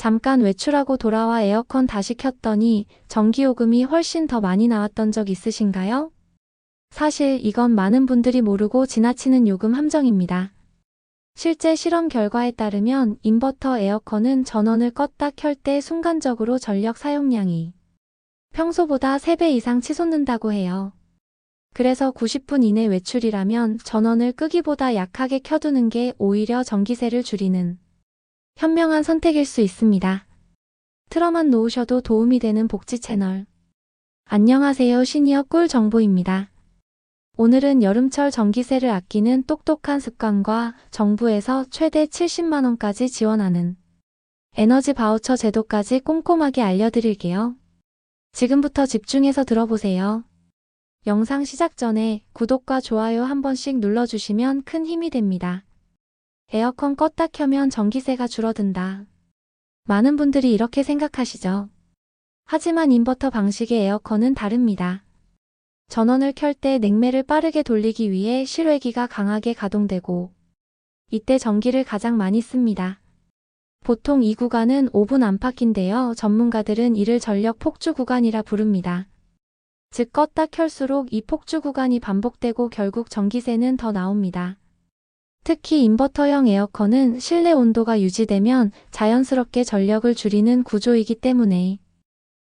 잠깐 외출하고 돌아와 에어컨 다시 켰더니 전기요금이 훨씬 더 많이 나왔던 적 있으신가요? 사실 이건 많은 분들이 모르고 지나치는 요금 함정입니다. 실제 실험 결과에 따르면 인버터 에어컨은 전원을 껐다 켤 때 순간적으로 전력 사용량이 평소보다 3배 이상 치솟는다고 해요. 그래서 90분 이내 외출이라면 전원을 끄기보다 약하게 켜두는 게 오히려 전기세를 줄이는 현명한 선택일 수 있습니다. 틀어만 놓으셔도 도움이 되는 복지 채널. 안녕하세요 시니어 꿀 정보입니다. 오늘은 여름철 전기세를 아끼는 똑똑한 습관과 정부에서 최대 70만원까지 지원하는 에너지 바우처 제도까지 꼼꼼하게 알려드릴게요. 지금부터 집중해서 들어보세요. 영상 시작 전에 구독과 좋아요 한 번씩 눌러주시면 큰 힘이 됩니다. 에어컨 껐다 켜면 전기세가 줄어든다. 많은 분들이 이렇게 생각하시죠. 하지만 인버터 방식의 에어컨은 다릅니다. 전원을 켤 때 냉매를 빠르게 돌리기 위해 실외기가 강하게 가동되고 이때 전기를 가장 많이 씁니다. 보통 이 구간은 5분 안팎인데요. 전문가들은 이를 전력 폭주 구간이라 부릅니다. 즉 껐다 켤수록 이 폭주 구간이 반복되고 결국 전기세는 더 나옵니다. 특히 인버터형 에어컨은 실내 온도가 유지되면 자연스럽게 전력을 줄이는 구조이기 때문에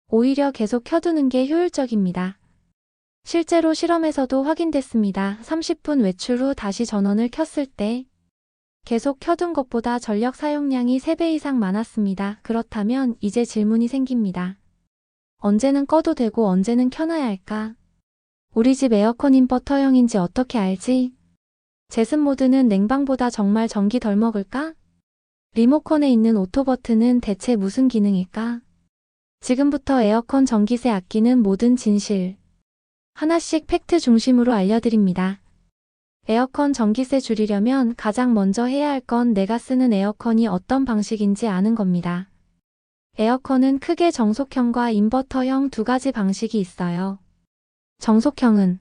오히려 계속 켜두는 게 효율적입니다. 실제로 실험에서도 확인됐습니다. 30분 외출 후 다시 전원을 켰을 때 계속 켜둔 것보다 전력 사용량이 3배 이상 많았습니다. 그렇다면 이제 질문이 생깁니다. 언제는 꺼도 되고 언제는 켜놔야 할까? 우리 집 에어컨 인버터형인지 어떻게 알지? 제습 모드는 냉방보다 정말 전기 덜 먹을까? 리모컨에 있는 오토 버튼은 대체 무슨 기능일까? 지금부터 에어컨 전기세 아끼는 모든 진실. 하나씩 팩트 중심으로 알려드립니다. 에어컨 전기세 줄이려면 가장 먼저 해야 할 건 내가 쓰는 에어컨이 어떤 방식인지 아는 겁니다. 에어컨은 크게 정속형과 인버터형 두 가지 방식이 있어요. 정속형은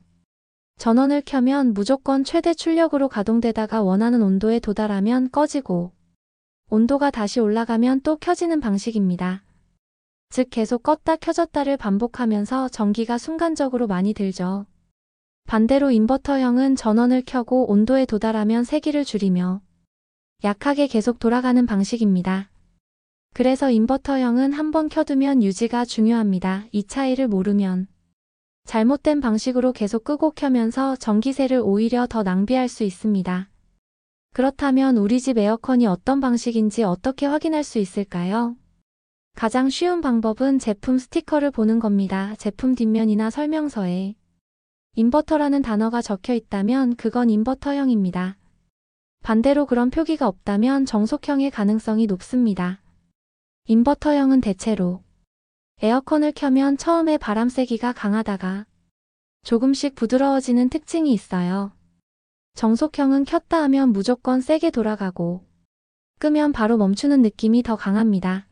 전원을 켜면 무조건 최대 출력으로 가동되다가 원하는 온도에 도달하면 꺼지고 온도가 다시 올라가면 또 켜지는 방식입니다. 즉 계속 껐다 켜졌다를 반복하면서 전기가 순간적으로 많이 들죠. 반대로 인버터형은 전원을 켜고 온도에 도달하면 세기를 줄이며 약하게 계속 돌아가는 방식입니다. 그래서 인버터형은 한번 켜두면 유지가 중요합니다. 이 차이를 모르면 잘못된 방식으로 계속 끄고 켜면서 전기세를 오히려 더 낭비할 수 있습니다. 그렇다면 우리 집 에어컨이 어떤 방식인지 어떻게 확인할 수 있을까요? 가장 쉬운 방법은 제품 스티커를 보는 겁니다. 제품 뒷면이나 설명서에 인버터라는 단어가 적혀 있다면 그건 인버터형입니다. 반대로 그런 표기가 없다면 정속형의 가능성이 높습니다. 인버터형은 대체로 에어컨을 켜면 처음에 바람 세기가 강하다가 조금씩 부드러워지는 특징이 있어요. 정속형은 켰다 하면 무조건 세게 돌아가고 끄면 바로 멈추는 느낌이 더 강합니다.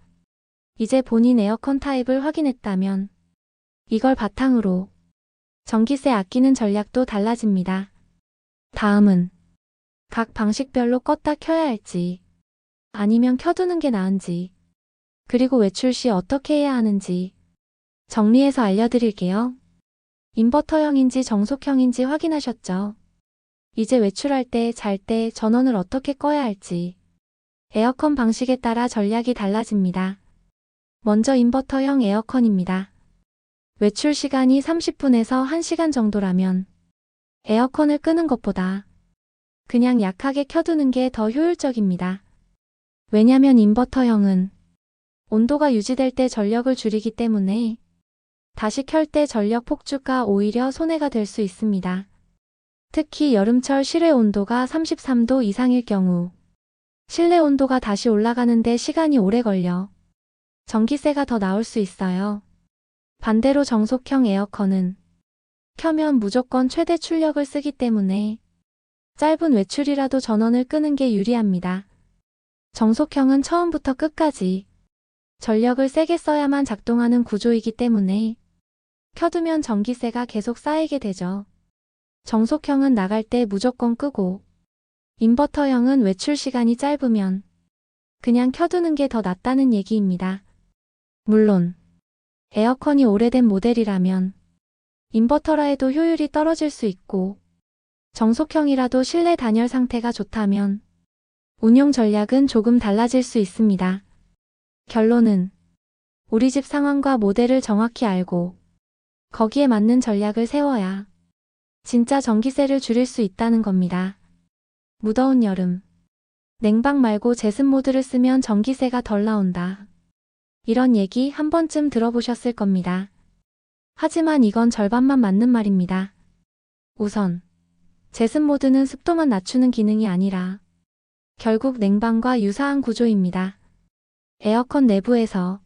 이제 본인 에어컨 타입을 확인했다면 이걸 바탕으로 전기세 아끼는 전략도 달라집니다. 다음은 각 방식별로 껐다 켜야 할지 아니면 켜두는 게 나은지 그리고 외출 시 어떻게 해야 하는지 정리해서 알려드릴게요. 인버터형인지 정속형인지 확인하셨죠? 이제 외출할 때, 잘 때 전원을 어떻게 꺼야 할지 에어컨 방식에 따라 전략이 달라집니다. 먼저 인버터형 에어컨입니다. 외출 시간이 30분에서 1시간 정도라면 에어컨을 끄는 것보다 그냥 약하게 켜두는 게 더 효율적입니다. 왜냐면 인버터형은 온도가 유지될 때 전력을 줄이기 때문에 다시 켤 때 전력 폭주가 오히려 손해가 될 수 있습니다. 특히 여름철 실외 온도가 33도 이상일 경우 실내 온도가 다시 올라가는데 시간이 오래 걸려 전기세가 더 나올 수 있어요. 반대로 정속형 에어컨은 켜면 무조건 최대 출력을 쓰기 때문에 짧은 외출이라도 전원을 끄는 게 유리합니다. 정속형은 처음부터 끝까지 전력을 세게 써야만 작동하는 구조이기 때문에 켜두면 전기세가 계속 쌓이게 되죠. 정속형은 나갈 때 무조건 끄고 인버터형은 외출 시간이 짧으면 그냥 켜두는 게 더 낫다는 얘기입니다. 물론, 에어컨이 오래된 모델이라면 인버터라 해도 효율이 떨어질 수 있고, 정속형이라도 실내 단열 상태가 좋다면 운용 전략은 조금 달라질 수 있습니다. 결론은 우리 집 상황과 모델을 정확히 알고 거기에 맞는 전략을 세워야 진짜 전기세를 줄일 수 있다는 겁니다. 무더운 여름. 냉방 말고 제습 모드를 쓰면 전기세가 덜 나온다. 이런 얘기 한 번쯤 들어보셨을 겁니다. 하지만 이건 절반만 맞는 말입니다. 우선, 제습 모드는 습도만 낮추는 기능이 아니라 결국 냉방과 유사한 구조입니다. 에어컨 내부에서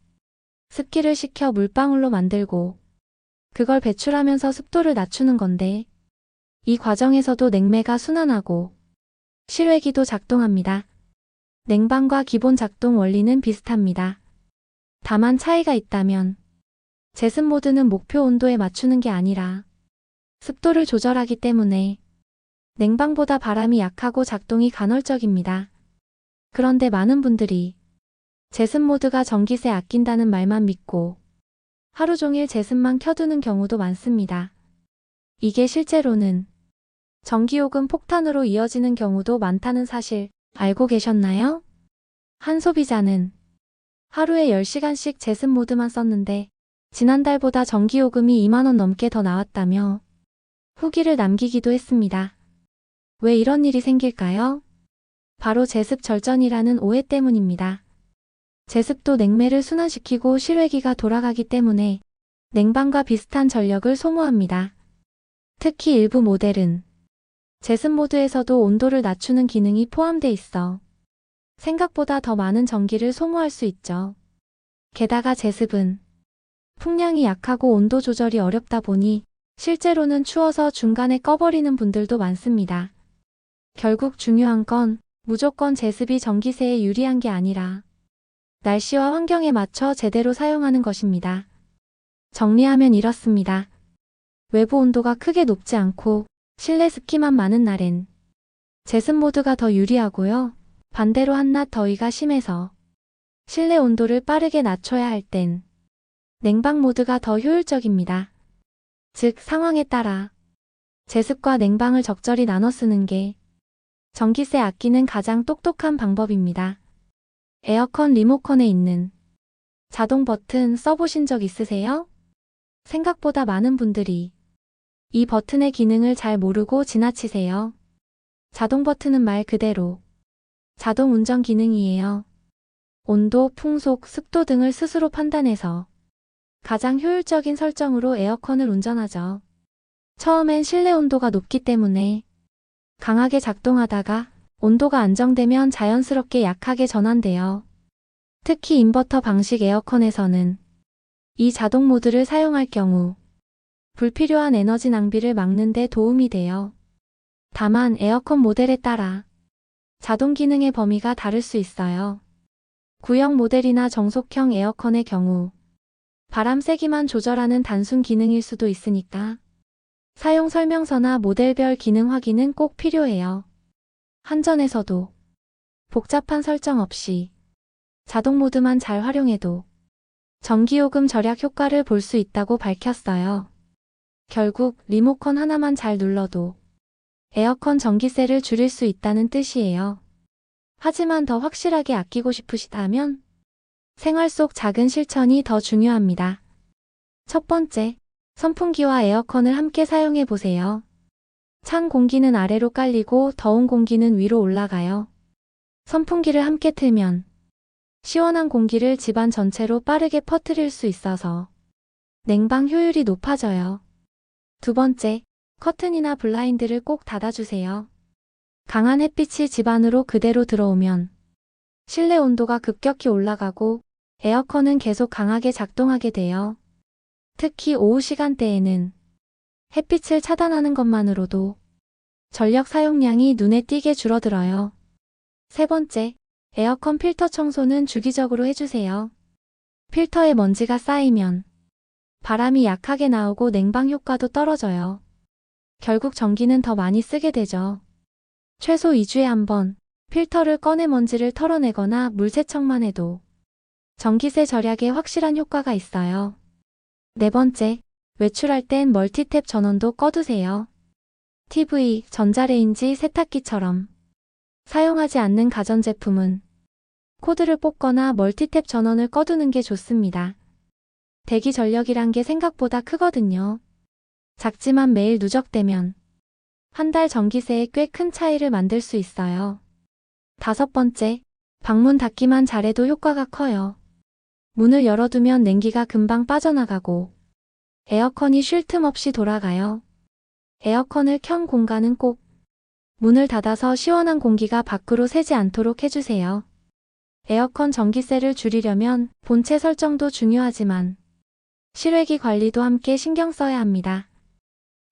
습기를 식혀 물방울로 만들고 그걸 배출하면서 습도를 낮추는 건데 이 과정에서도 냉매가 순환하고 실외기도 작동합니다. 냉방과 기본 작동 원리는 비슷합니다. 다만 차이가 있다면 제습 모드는 목표 온도에 맞추는 게 아니라 습도를 조절하기 때문에 냉방보다 바람이 약하고 작동이 간헐적입니다. 그런데 많은 분들이 제습 모드가 전기세 아낀다는 말만 믿고 하루 종일 제습만 켜두는 경우도 많습니다. 이게 실제로는 전기요금 폭탄으로 이어지는 경우도 많다는 사실 알고 계셨나요? 한 소비자는 하루에 10시간씩 제습 모드만 썼는데 지난달보다 전기요금이 2만원 넘게 더 나왔다며 후기를 남기기도 했습니다. 왜 이런 일이 생길까요? 바로 제습 절전이라는 오해 때문입니다. 제습도 냉매를 순환시키고 실외기가 돌아가기 때문에 냉방과 비슷한 전력을 소모합니다. 특히 일부 모델은 제습 모드에서도 온도를 낮추는 기능이 포함돼 있어 생각보다 더 많은 전기를 소모할 수 있죠. 게다가 제습은 풍량이 약하고 온도 조절이 어렵다 보니 실제로는 추워서 중간에 꺼버리는 분들도 많습니다. 결국 중요한 건 무조건 제습이 전기세에 유리한 게 아니라 날씨와 환경에 맞춰 제대로 사용하는 것입니다. 정리하면 이렇습니다. 외부 온도가 크게 높지 않고 실내 습기만 많은 날엔 제습 모드가 더 유리하고요. 반대로 한낮 더위가 심해서 실내 온도를 빠르게 낮춰야 할 땐 냉방 모드가 더 효율적입니다. 즉 상황에 따라 제습과 냉방을 적절히 나눠 쓰는 게 전기세 아끼는 가장 똑똑한 방법입니다. 에어컨 리모컨에 있는 자동 버튼 써보신 적 있으세요? 생각보다 많은 분들이 이 버튼의 기능을 잘 모르고 지나치세요. 자동 버튼은 말 그대로 자동 운전 기능이에요. 온도, 풍속, 습도 등을 스스로 판단해서 가장 효율적인 설정으로 에어컨을 운전하죠. 처음엔 실내 온도가 높기 때문에 강하게 작동하다가 온도가 안정되면 자연스럽게 약하게 전환돼요. 특히 인버터 방식 에어컨에서는 이 자동 모드를 사용할 경우 불필요한 에너지 낭비를 막는 데 도움이 돼요. 다만 에어컨 모델에 따라 자동 기능의 범위가 다를 수 있어요. 구형 모델이나 정속형 에어컨의 경우 바람 세기만 조절하는 단순 기능일 수도 있으니까 사용 설명서나 모델별 기능 확인은 꼭 필요해요. 한전에서도 복잡한 설정 없이 자동 모드만 잘 활용해도 전기요금 절약 효과를 볼 수 있다고 밝혔어요. 결국 리모컨 하나만 잘 눌러도 에어컨 전기세를 줄일 수 있다는 뜻이에요. 하지만 더 확실하게 아끼고 싶으시다면 생활 속 작은 실천이 더 중요합니다. 첫 번째, 선풍기와 에어컨을 함께 사용해 보세요. 찬 공기는 아래로 깔리고 더운 공기는 위로 올라가요. 선풍기를 함께 틀면 시원한 공기를 집안 전체로 빠르게 퍼뜨릴 수 있어서 냉방 효율이 높아져요. 두 번째, 커튼이나 블라인드를 꼭 닫아주세요. 강한 햇빛이 집 안으로 그대로 들어오면 실내 온도가 급격히 올라가고 에어컨은 계속 강하게 작동하게 돼요. 특히 오후 시간대에는 햇빛을 차단하는 것만으로도 전력 사용량이 눈에 띄게 줄어들어요. 세 번째, 에어컨 필터 청소는 주기적으로 해주세요. 필터에 먼지가 쌓이면 바람이 약하게 나오고 냉방 효과도 떨어져요. 결국 전기는 더 많이 쓰게 되죠. 최소 2주에 한 번 필터를 꺼내 먼지를 털어내거나 물 세척만 해도 전기세 절약에 확실한 효과가 있어요. 네 번째, 외출할 땐 멀티탭 전원도 꺼두세요. TV, 전자레인지, 세탁기처럼 사용하지 않는 가전제품은 코드를 뽑거나 멀티탭 전원을 꺼두는 게 좋습니다. 대기 전력이란 게 생각보다 크거든요. 작지만 매일 누적되면 한 달 전기세에 꽤 큰 차이를 만들 수 있어요. 다섯 번째, 방문 닫기만 잘해도 효과가 커요. 문을 열어두면 냉기가 금방 빠져나가고 에어컨이 쉴 틈 없이 돌아가요. 에어컨을 켠 공간은 꼭 문을 닫아서 시원한 공기가 밖으로 새지 않도록 해주세요. 에어컨 전기세를 줄이려면 본체 설정도 중요하지만 실외기 관리도 함께 신경 써야 합니다.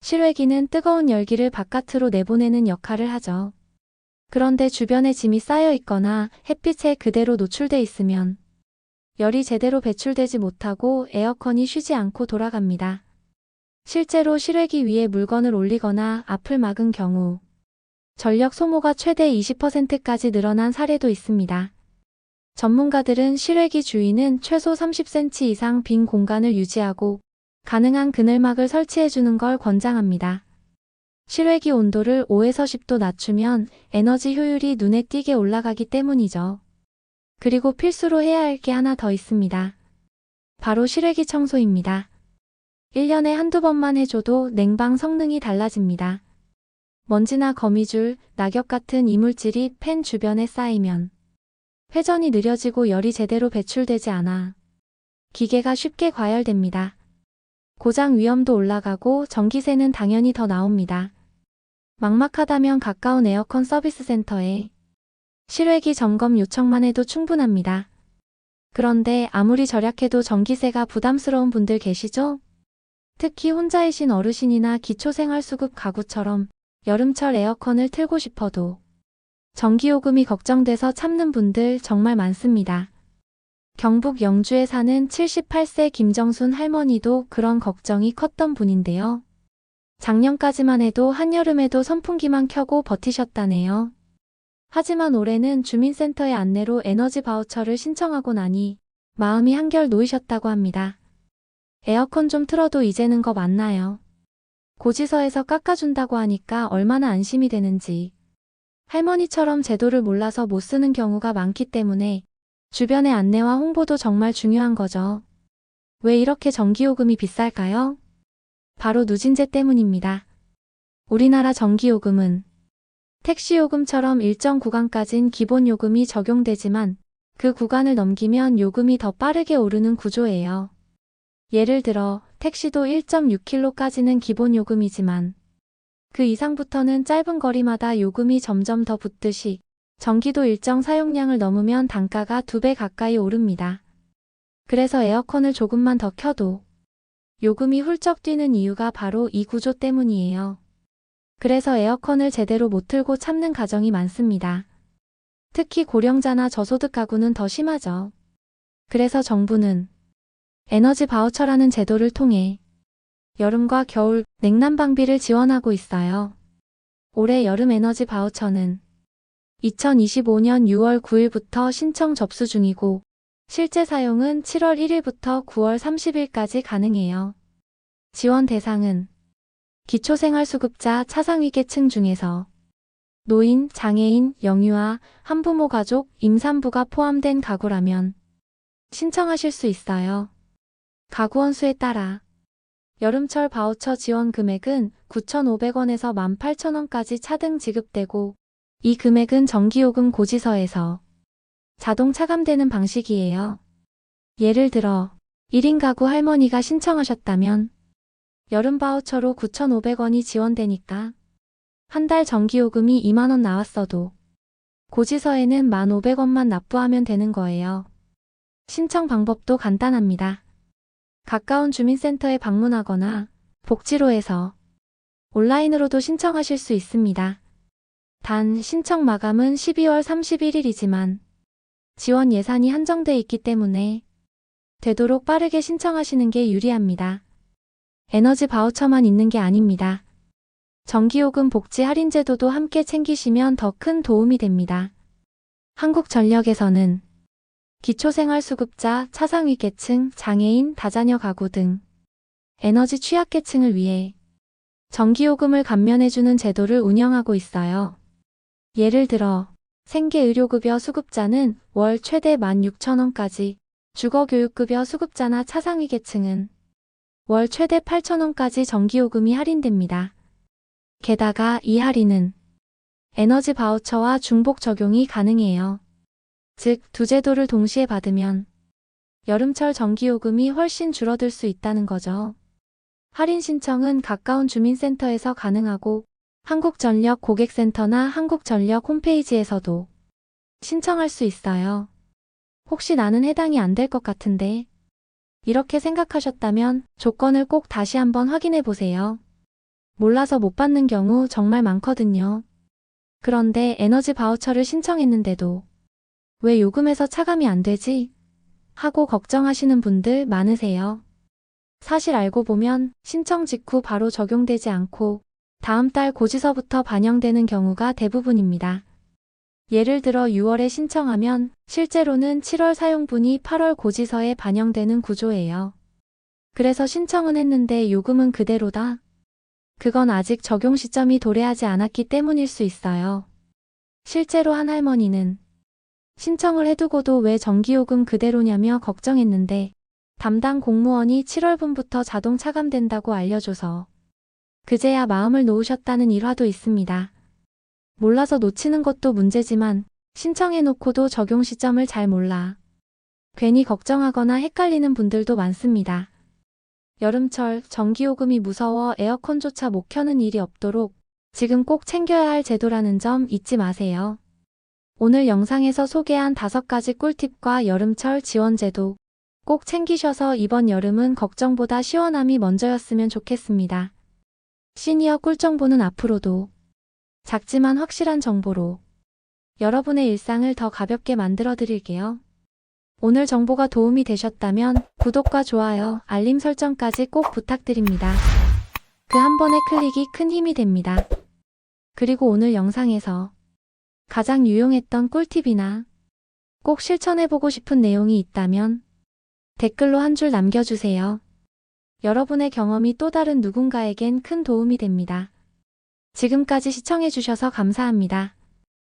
실외기는 뜨거운 열기를 바깥으로 내보내는 역할을 하죠. 그런데 주변에 짐이 쌓여 있거나 햇빛에 그대로 노출돼 있으면 열이 제대로 배출되지 못하고 에어컨이 쉬지 않고 돌아갑니다. 실제로 실외기 위에 물건을 올리거나 앞을 막은 경우 전력 소모가 최대 20%까지 늘어난 사례도 있습니다. 전문가들은 실외기 주위는 최소 30cm 이상 빈 공간을 유지하고 가능한 그늘막을 설치해주는 걸 권장합니다. 실외기 온도를 5에서 10도 낮추면 에너지 효율이 눈에 띄게 올라가기 때문이죠. 그리고 필수로 해야 할 게 하나 더 있습니다. 바로 실외기 청소입니다. 1년에 한두 번만 해줘도 냉방 성능이 달라집니다. 먼지나 거미줄, 낙엽 같은 이물질이 팬 주변에 쌓이면 회전이 느려지고 열이 제대로 배출되지 않아 기계가 쉽게 과열됩니다. 고장 위험도 올라가고 전기세는 당연히 더 나옵니다. 막막하다면 가까운 에어컨 서비스 센터에 실외기 점검 요청만 해도 충분합니다. 그런데 아무리 절약해도 전기세가 부담스러운 분들 계시죠? 특히 혼자이신 어르신이나 기초생활수급 가구처럼 여름철 에어컨을 틀고 싶어도 전기요금이 걱정돼서 참는 분들 정말 많습니다. 경북 영주에 사는 78세 김정순 할머니도 그런 걱정이 컸던 분인데요. 작년까지만 해도 한여름에도 선풍기만 켜고 버티셨다네요. 하지만 올해는 주민센터의 안내로 에너지 바우처를 신청하고 나니 마음이 한결 놓이셨다고 합니다. 에어컨 좀 틀어도 이제는 거 맞나요? 고지서에서 깎아준다고 하니까 얼마나 안심이 되는지. 할머니처럼 제도를 몰라서 못 쓰는 경우가 많기 때문에 주변의 안내와 홍보도 정말 중요한 거죠. 왜 이렇게 전기요금이 비쌀까요? 바로 누진제 때문입니다. 우리나라 전기요금은 택시 요금처럼 일정 구간까진 기본 요금이 적용되지만 그 구간을 넘기면 요금이 더 빠르게 오르는 구조예요. 예를 들어 택시도 1.6km까지는 기본 요금이지만 그 이상부터는 짧은 거리마다 요금이 점점 더 붙듯이 전기도 일정 사용량을 넘으면 단가가 두 배 가까이 오릅니다. 그래서 에어컨을 조금만 더 켜도 요금이 훌쩍 뛰는 이유가 바로 이 구조 때문이에요. 그래서 에어컨을 제대로 못 틀고 참는 가정이 많습니다. 특히 고령자나 저소득 가구는 더 심하죠. 그래서 정부는 에너지 바우처라는 제도를 통해 여름과 겨울 냉난 방비를 지원하고 있어요. 올해 여름 에너지 바우처는 2025년 6월 9일부터 신청 접수 중이고 실제 사용은 7월 1일부터 9월 30일까지 가능해요. 지원 대상은 기초생활수급자 차상위계층 중에서 노인, 장애인, 영유아, 한부모 가족, 임산부가 포함된 가구라면 신청하실 수 있어요. 가구원 수에 따라 여름철 바우처 지원 금액은 9,500원에서 18,000원까지 차등 지급되고 이 금액은 전기요금 고지서에서 자동 차감되는 방식이에요. 예를 들어 1인 가구 할머니가 신청하셨다면 여름 바우처로 9,500원이 지원되니까 한 달 전기요금이 2만원 나왔어도 고지서에는 1,500원만 납부하면 되는 거예요. 신청 방법도 간단합니다. 가까운 주민센터에 방문하거나 복지로에서 온라인으로도 신청하실 수 있습니다. 단 신청 마감은 12월 31일이지만 지원 예산이 한정돼 있기 때문에 되도록 빠르게 신청하시는 게 유리합니다. 에너지 바우처만 있는 게 아닙니다. 전기요금 복지 할인 제도도 함께 챙기시면 더 큰 도움이 됩니다. 한국전력에서는 기초생활수급자, 차상위계층, 장애인, 다자녀 가구 등 에너지 취약계층을 위해 전기요금을 감면해주는 제도를 운영하고 있어요. 예를 들어 생계의료급여 수급자는 월 최대 16,000원까지, 주거교육급여 수급자나 차상위계층은 월 최대 8,000원까지 전기요금이 할인됩니다. 게다가 이 할인은 에너지 바우처와 중복 적용이 가능해요. 즉, 두 제도를 동시에 받으면 여름철 전기요금이 훨씬 줄어들 수 있다는 거죠. 할인 신청은 가까운 주민센터에서 가능하고 한국전력 고객센터나 한국전력 홈페이지에서도 신청할 수 있어요. 혹시 나는 해당이 안 될 것 같은데 이렇게 생각하셨다면 조건을 꼭 다시 한번 확인해 보세요. 몰라서 못 받는 경우 정말 많거든요. 그런데 에너지 바우처를 신청했는데도 왜 요금에서 차감이 안 되지? 하고 걱정하시는 분들 많으세요. 사실 알고 보면 신청 직후 바로 적용되지 않고 다음 달 고지서부터 반영되는 경우가 대부분입니다. 예를 들어 6월에 신청하면 실제로는 7월 사용분이 8월 고지서에 반영되는 구조예요. 그래서 신청은 했는데 요금은 그대로다. 그건 아직 적용 시점이 도래하지 않았기 때문일 수 있어요. 실제로 한 할머니는 신청을 해두고도 왜 전기요금 그대로냐며 걱정했는데 담당 공무원이 7월분부터 자동 차감된다고 알려줘서 그제야 마음을 놓으셨다는 일화도 있습니다. 몰라서 놓치는 것도 문제지만 신청해놓고도 적용 시점을 잘 몰라. 괜히 걱정하거나 헷갈리는 분들도 많습니다. 여름철 전기요금이 무서워 에어컨조차 못 켜는 일이 없도록 지금 꼭 챙겨야 할 제도라는 점 잊지 마세요. 오늘 영상에서 소개한 다섯 가지 꿀팁과 여름철 지원 제도 꼭 챙기셔서 이번 여름은 걱정보다 시원함이 먼저였으면 좋겠습니다. 시니어 꿀정보는 앞으로도 작지만 확실한 정보로 여러분의 일상을 더 가볍게 만들어 드릴게요. 오늘 정보가 도움이 되셨다면 구독과 좋아요, 알림 설정까지 꼭 부탁드립니다. 그 한 번의 클릭이 큰 힘이 됩니다. 그리고 오늘 영상에서 가장 유용했던 꿀팁이나 꼭 실천해보고 싶은 내용이 있다면 댓글로 한 줄 남겨주세요. 여러분의 경험이 또 다른 누군가에겐 큰 도움이 됩니다. 지금까지 시청해주셔서 감사합니다.